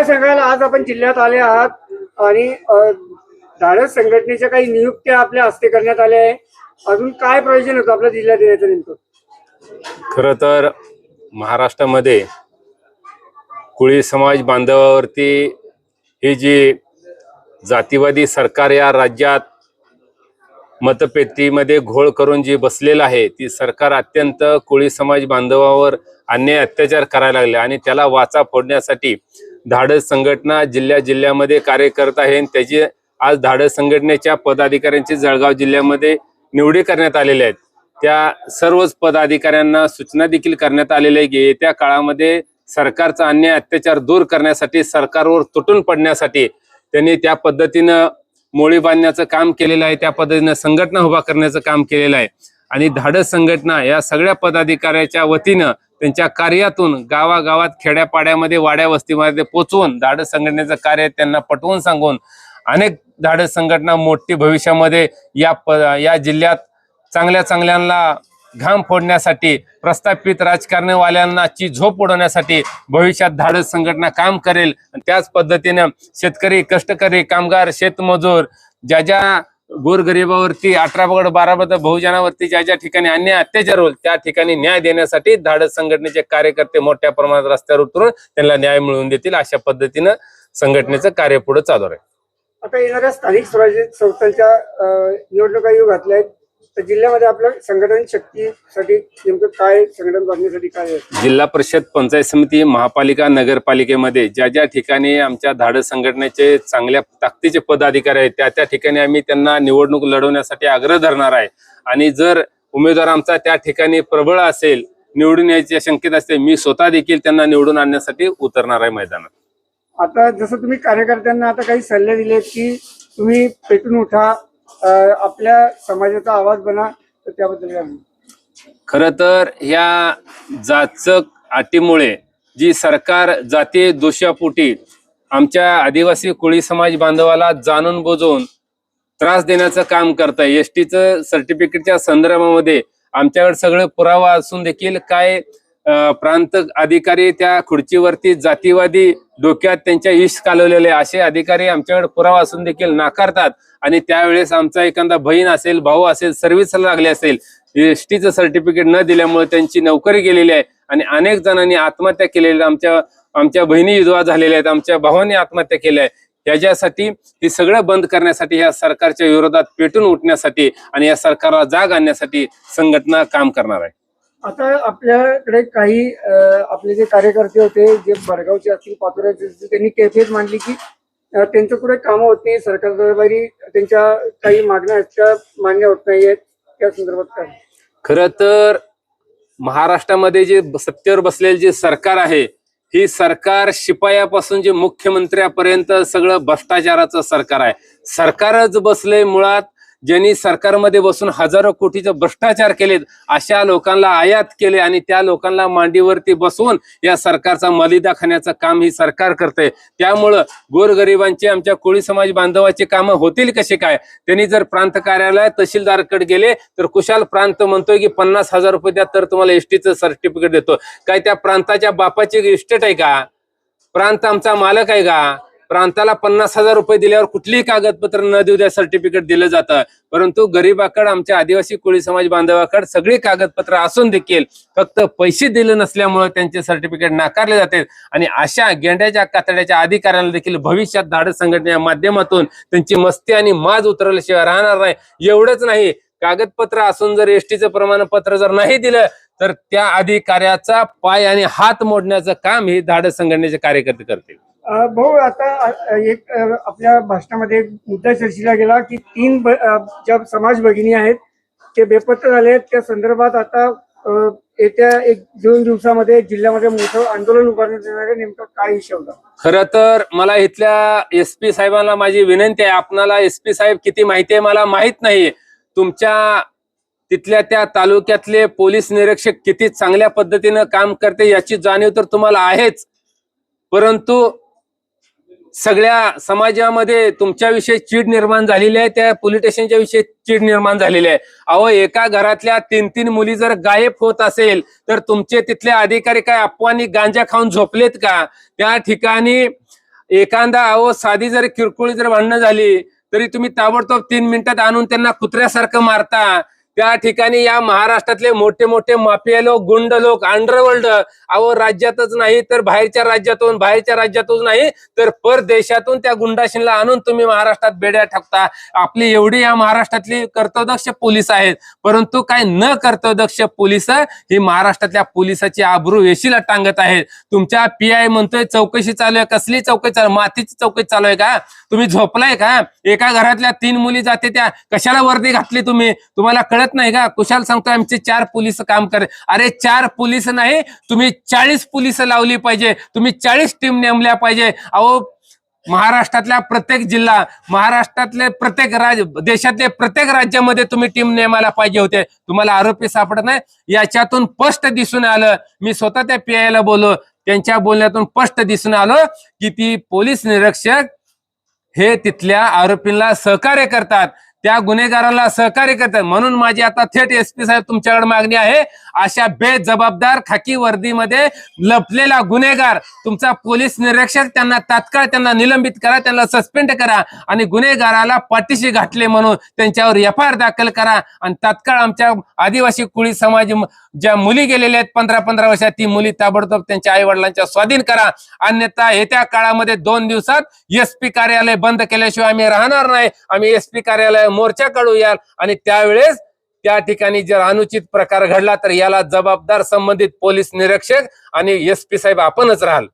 काय सांगायला आज आपण जिल्ह्यात आले आहात आणि धाडस संघटनेच्या काही नियुक्त्या आपल्या हस्ते करण्यात आल्या आहे. अजून काय प्रयोजन होतं आपल्या जिल्ह्यात येण्याचं नेमकं? खरं तर महाराष्ट्रामध्ये कुळी समाज बांधवावरती ही जी जातीवादी सरकार या राज्यात मतपेटीमध्ये घोळ करून जी बसलेलं आहे ती सरकार अत्यंत कोळी समाज बांधवावर अन्याय अत्याचार करायला लागले आणि त्याला वाचा फोडण्यासाठी धाडस संघटना जिल्ह्या जिल्ह्यामध्ये कार्य करत आहे आणि त्याची आज धाडस संघटनेच्या पदाधिकाऱ्यांची जळगाव जिल्ह्यामध्ये निवडी करण्यात आलेल्या आहेत. त्या सर्वच पदाधिकाऱ्यांना सूचना देखील करण्यात आलेल्या आहे की येत्या काळामध्ये सरकारचा अन्याय अत्याचार दूर करण्यासाठी सरकारवर तुटून पडण्यासाठी त्यांनी त्या पद्धतीनं मोळी बांधण्याचं काम केलेलं आहे त्या पद्धतीनं संघटना उभा करण्याचं काम केलेलं आहे. आणि धाडस संघटना या सगळ्या पदाधिकाऱ्याच्या वतीनं त्यांच्या कार्यातून गावागावात खेड्यापाड्यामध्ये वाड्या वस्तीमध्ये पोचवून धाडस संघटनेचं कार्य त्यांना पटवून सांगून अनेक धाडस संघटना मोठी भविष्यामध्ये या प या जिल्ह्यात चांगल्या चांगल्यांना घाम फोडण्यासाठी प्रस्थापित राजकारणवाल्यांनाची झोप उडवण्यासाठी भविष्यात धाडस संघटना काम करेल. आणि त्याच पद्धतीनं शेतकरी कष्टकरी कामगार शेतमजूर ज्या ज्या गोरगरिबावरती अठरा पगड बारा पगड बहुजनावरती ज्या ज्या ठिकाणी अन्याय अत्याचार होईल त्या ठिकाणी न्याय देण्यासाठी धाडस संघटनेचे कार्यकर्ते मोठ्या प्रमाणात रस्त्यावर उतरून त्यांना न्याय मिळवून देतील अशा पद्धतीनं संघटनेचं कार्य पुढे चालू आहे. आता येणाऱ्या स्थानिक स्वराज्य संस्थांच्या निवडणुका येऊ घातल्या आहेत. तर जिल्ह्यामध्ये आपल्या संघटन शक्तीसाठी नेमकं काय संघटन काय आहे? जिल्हा परिषद पंचायत समिती महापालिका नगरपालिकेमध्ये ज्या ज्या ठिकाणी आमच्या धाडस संघटनेचे चांगल्या ताकदीचे पदाधिकारी आहेत त्या त्या ठिकाणी आम्ही त्यांना निवडणूक लढवण्यासाठी आग्रह धरणार आहे. आणि जर उमेदवार आमचा त्या ठिकाणी प्रबळ असेल निवडून यायची शंकेत असते मी स्वतः देखील त्यांना निवडून आणण्यासाठी उतरणार आहे मैदानात. आता जसं तुम्ही कार्यकर्त्यांना आता काही सल्ले दिले की तुम्ही पेटून उठा आपल्या समाजाचा आवाज बना तर त्याबद्दल खर तर ह्या जाचक अटीमुळे जी सरकार जाती दोषापोटी आमच्या आदिवासी कोळी समाज बांधवाला जाणून बुजवून त्रास देण्याचं काम करत. आहे एस टीचं सर्टिफिकेटच्या संदर्भामध्ये आमच्याकडे सगळे पुरावा असून देखील काय प्रांत अधिकारी त्या खुर्चीवरती जातीवादी डोक्यात त्यांच्या इष्ट कालवलेले असे अधिकारी आमच्याकडे पुरावा असून देखील नाकारतात. आणि त्यावेळेस आमचा एखादा बहीण असेल भाऊ असेल सर्व्हिसला लागले असेल एसटीचं सर्टिफिकेट न दिल्यामुळे त्यांची नोकरी गेलेली आहे. आणि अनेक जणांनी आत्महत्या केलेल्या आमच्या आमच्या बहिणी विधवा झालेल्या आहेत आमच्या भावांनी आत्महत्या केल्या आहे त्याच्यासाठी हे सगळं बंद करण्यासाठी या सरकारच्या विरोधात पेटून उठण्यासाठी आणि या सरकारला जाग आणण्यासाठी संघटना काम करणार आहे. आता आपल्याकडे काही आपले जे कार्यकर्ते होते जे बडगावचे असतील पाचोऱ्याचे असतील त्यांनी कैफेत मांडली की त्यांचं कुठे कामं होत नाही सरकार दरबारी त्यांच्या काही मागण्या आहेत त्या मान्य होत नाहीयेत त्या संदर्भात काय? खरं तर महाराष्ट्रामध्ये जे सत्तेवर बसलेले जे सरकार आहे ही सरकार शिपायापासून जे मुख्यमंत्र्यापर्यंत सगळं भ्रष्टाचाराचं सरकार आहे. सरकारच बसले मुळात ज्यांनी सरकारमध्ये बसून हजारो कोटीचे भ्रष्टाचार केलेत अशा लोकांना आयात केले आणि त्या लोकांना मांडीवरती बसवून या सरकारचा मलिदा खाण्याचं काम ही सरकार करते त्यामुळं गोरगरिबांची आमच्या कोळी समाज बांधवाची कामं होतील कसे काय? त्यांनी जर प्रांत कार्यालय तहसीलदारकडे गेले तर कुशाल प्रांत म्हणतोय की पन्नास हजार रुपये द्या तर तुम्हाला एसटीचं सर्टिफिकेट देतो. काय त्या प्रांताच्या बापाची इस्टेट आहे का? प्रांत आमचा मालक आहे का? प्रांताला पन्नास हजार रुपये दिल्यावर कुठलीही कागदपत्र न देऊ द्या सर्टिफिकेट दिलं जातं. परंतु गरीबाकड आमच्या आदिवासी कोळी समाज बांधवाकड सगळी कागदपत्र असून देखील फक्त पैसे दिले नसल्यामुळे त्यांचे सर्टिफिकेट नाकारले जाते. आणि अशा गेंड्याच्या कातड्याच्या अधिकाऱ्यांना देखील भविष्यात धाडस संघटनेच्या माध्यमातून त्यांची मस्ती आणि माज उतरल्याशिवाय राहणार नाही. एवढंच नाही. कागदपत्र असून जर एसटीचं प्रमाणपत्र जर नाही दिलं तर त्या अधिकाऱ्याचा पाय आणि हात मोडण्याचं काम हे धाडस संघटनेचे कार्यकर्ते करतील. भाऊ आता एक आपल्या भाषणामध्ये एक मुद्दा चर्चेला गेला की तीन ज्या समाज भगिनी आहेत ते बेपत्ता झाले आहेत. त्या संदर्भात आता येत्या एक दोन दिवसामध्ये जिल्ह्यामध्ये मोठं आंदोलन उभारण्यात येणार आहे. नेमकं काय विषय होता? खरं तर मला इथल्या एस पी साहेबांना माझी विनंती आहे. आपणाला एस पी साहेब किती माहिती आहे मला माहीत नाही तुमच्या तिथल्या त्या तालुक्यातले पोलीस निरीक्षक किती चांगल्या पद्धतीनं काम करते याची जाणीव तर तुम्हाला आहेच. परंतु सगळ्या समाजामध्ये तुमच्याविषयी चीड निर्माण झालेली आहे त्या पोलीस स्टेशनच्या विषयी चीड निर्माण झालेली आहे. अहो एका घरातल्या तीन तीन मुली जर गायब होत असेल तर तुमचे तिथले अधिकारी काय अफवानी गांजा खाऊन झोपलेत का? त्या ठिकाणी एखादा अहो साधी जर किरकोळी जर भांडणं झाली तरी तुम्ही ताबडतोब तीन मिनिटात आणून त्यांना कुत्र्यासारखं मारता. त्या ठिकाणी या महाराष्ट्रातले मोठे मोठे माफिया लोक गुंड लोक अंडरवर्ल्ड अहो राज्यातच नाही तर बाहेरच्या राज्यातून बाहेरच्या राज्यातून नाही तर परदेशातून त्या गुंडाशीला आणून तुम्ही महाराष्ट्रात बेड्या टाकता आपली एवढी या महाराष्ट्रातली कर्तव्यदक्ष पोलीस आहेत. परंतु काय न कर्तव्यदक्ष पोलीस ही महाराष्ट्रातल्या पोलिसाची आबरू वेशीला टांगत आहेत. तुमच्या पी आय म्हणतोय चौकशी चालू आहे कसली चौकशी चालू आहे? मातीची चौकशी चालू आहे का? तुम्ही झोपलाय का? एका घरातल्या तीन मुली जाते त्या कशाला वर्दी घातली तुम्ही? तुम्हाला कळत नाही का? कुशाल सांगतोय आमचे चार पोलीस काम करे. अरे चार पोलीस नाही तुम्ही चाळीस पोलीस लावली पाहिजे. तुम्ही चाळीस टीम नेमल्या पाहिजे. अहो महाराष्ट्रातल्या प्रत्येक जिल्हा महाराष्ट्रातले प्रत्येक राज देशातले प्रत्येक राज्यामध्ये तुम्ही टीम नेमायला पाहिजे होते. तुम्हाला आरोपी सापडत नाही. याच्यातून स्पष्ट दिसून आलं. मी स्वतः त्या पी ला बोललो. त्यांच्या बोलण्यातून स्पष्ट दिसून आलं की ती पोलीस निरीक्षक हे तिथल्या आरोपींना सहकार्य करतात. त्या गुन्हेगाराला सहकार्य करतात. म्हणून माझी आता थेट एस पी साहेब तुमच्याकडे मागणी आहे. अशा बेजबाबदार खाकी वर्दीमध्ये लपलेला गुन्हेगार तुमचा पोलीस निरीक्षक त्यांना तात्काळ त्यांना निलंबित करा त्यांना सस्पेंड करा आणि गुन्हेगाराला पाठीशी घातले म्हणून त्यांच्यावर एफ आय आर दाखल करा आणि तात्काळ आमच्या आदिवासी कुळी समाज ज्या मुली गेलेल्या आहेत पंधरा पंधरा वर्षात ती मुली ताबडतोब त्यांच्या आई वडिलांच्या स्वाधीन करा. अन्यथा येत्या काळामध्ये दोन दिवसात एसपी कार्यालय बंद केल्याशिवाय आम्ही राहणार नाही. आम्ही एसपी कार्यालय मोर्चा काढूयाल आणि त्यावेळेस त्या ठिकाणी जर अनुचित प्रकार घडला तर याला जबाबदार संबंधित पोलीस निरीक्षक आणि एस पी साहेब आपणच राहाल.